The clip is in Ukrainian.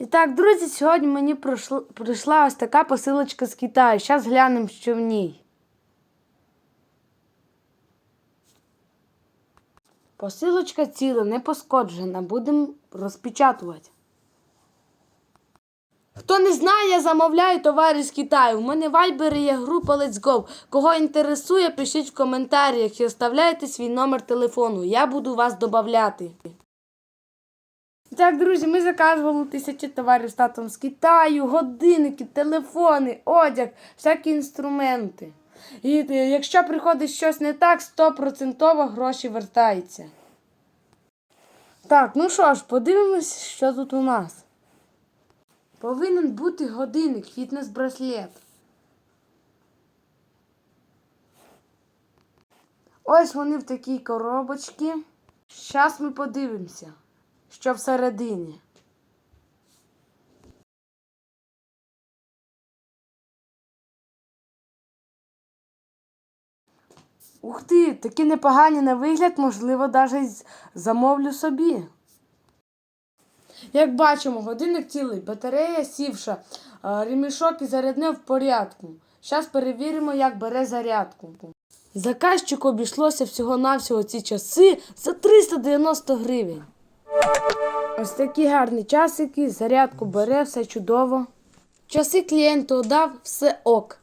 І так, друзі, сьогодні мені прийшла, ось така посилочка з Китаю. Зараз глянемо, що в ній. Посилочка ціла, не пошкоджена. Будемо розпечатувати. Хто не знає, я замовляю товари з Китаю. У мене в Viber є група Let's Go. Кого інтересує, пишіть в коментарях і оставляйте свій номер телефону. Я буду вас додавати. Так, друзі, ми заказували тисячі товарів з татом з Китаю, годинники, телефони, одяг, всякі інструменти. І е, якщо приходить щось не так, 100% гроші вертаються. Так, ну що ж, подивимось, що тут у нас. Повинен бути годинник, фітнес-браслет. Ось вони в такій коробочці. Зараз ми подивимося, що всередині. Ух ти, такі непогані на вигляд, можливо, навіть замовлю собі. Як бачимо, годинник цілий, батарея сівша, ремішок і зарядне в порядку. Зараз перевіримо, як бере зарядку. Заказчику обійшлося всього-навсього ці часи за 390 гривень. Ось такі гарні часики, зарядку бере, все чудово. Часи клієнту дав, все ок.